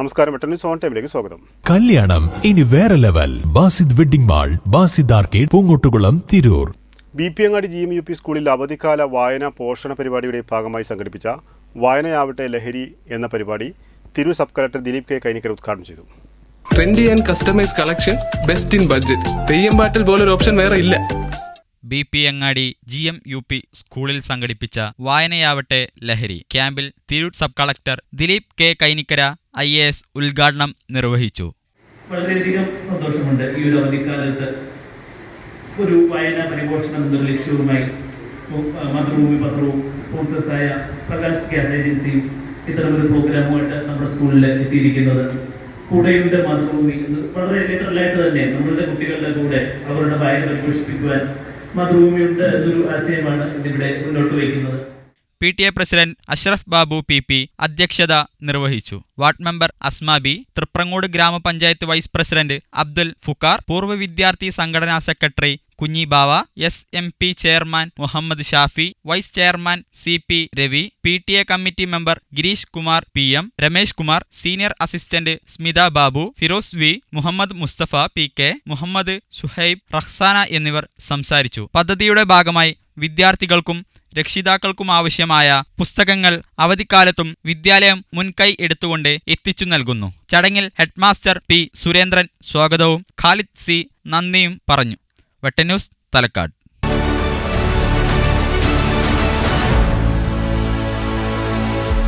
നമസ്കാരം news on ടൈമിലേക്ക് സ്വാഗതം. കല്യാണം ഇനി വേറെ level. Basid wedding mall Basid arcade Poonkottukulam Tirur. B P Angadi G M U P സ്കൂളിൽ അവധിക്കാല വായന പോഷണ പരിപാടിയുടെ ഭാഗമായി സംഘടിപ്പിച്ച വായനയാവട്ടെ ലഹരി എന്ന പരിപാടി Tirur sub collector Dileep K Kainikkar ഉദ്ഘാടനം ചെയ്തു. Trendy and customise collection best in budget Theyyam പാട്ടിൽ പോലൊരു ഓപ്ഷൻ വേറെ ഇല്ല. B P Angadi G M U P സ്കൂളിൽ സംഘടിപ്പിച്ച വായനയാവട്ടെ ലഹരി ക്യാമ്പിൽ Tirur sub collector Dileep K Kainikkara I A S ഉദ്ഘാടനം നിർവഹിച്ചു. വളരെയധികം സന്തോഷമുണ്ട് ഈ ഒരു അവധിക്കാലത്ത് ഒരു വായനാ പരിപോഷണം എന്നൊരു ലക്ഷ്യവുമായി മാതൃഭൂമി പത്രവും സ്പോൺസേഴ്സായ പ്രകാശ് ഗ്യാസ് ഏജൻസിയും ഇത്തരമൊരു പ്രോഗ്രാമുമായിട്ട് നമ്മുടെ സ്കൂളിൽ എത്തിയിരിക്കുന്നത് കൂടെയുണ്ട് മാതൃഭൂമി വളരെ ലിറ്ററലായിട്ട് തന്നെ നമ്മളുടെ കുട്ടികളുടെ കൂടെ അവരുടെ വായന പരിപോഷിപ്പിക്കുവാൻ മാതൃഭൂമിയുണ്ട് എന്നൊരു ആശയമാണ് ഇതിവിടെ മുന്നോട്ട് വയ്ക്കുന്നത്. P T A president Ashraf Babu P P അധ്യക്ഷത നിർവഹിച്ചു. വാർഡ് മെമ്പർ അസ്മാബി തൃപ്രങ്ങോട് ഗ്രാമപഞ്ചായത്ത് വൈസ് പ്രസിഡന്റ് അബ്ദുൽ ഫുക്കാർ പൂർവ വിദ്യാർത്ഥി സംഘടനാ secretary Kunhi Bava S M P chairman Muhammad Shafi vice chairman C P Ravi P T A committee member Girish Kumar P M Ramesh Kumar senior assistant Smitha Babu Firoz V Muhammad Musthafa P K Muhammad Shuhaib Rahsana എന്നിവർ സംസാരിച്ചു. പദ്ധതിയുടെ ഭാഗമായി വിദ്യാർത്ഥികൾക്കും രക്ഷിതാക്കൾക്കും ആവശ്യമായ പുസ്തകങ്ങൾ അവധിക്കാലത്തും വിദ്യാലയം മുൻകൈ എടുത്തുകൊണ്ട് എത്തിച്ചു നൽകുന്നു. ചടങ്ങിൽ ഹെഡ്മാസ്റ്റർ പി. സുരേന്ദ്രൻ സ്വാഗതവും ഖാലിദ് സി. നന്ദിയും പറഞ്ഞു. വെട്ടന്യൂസ് തലക്കാട്.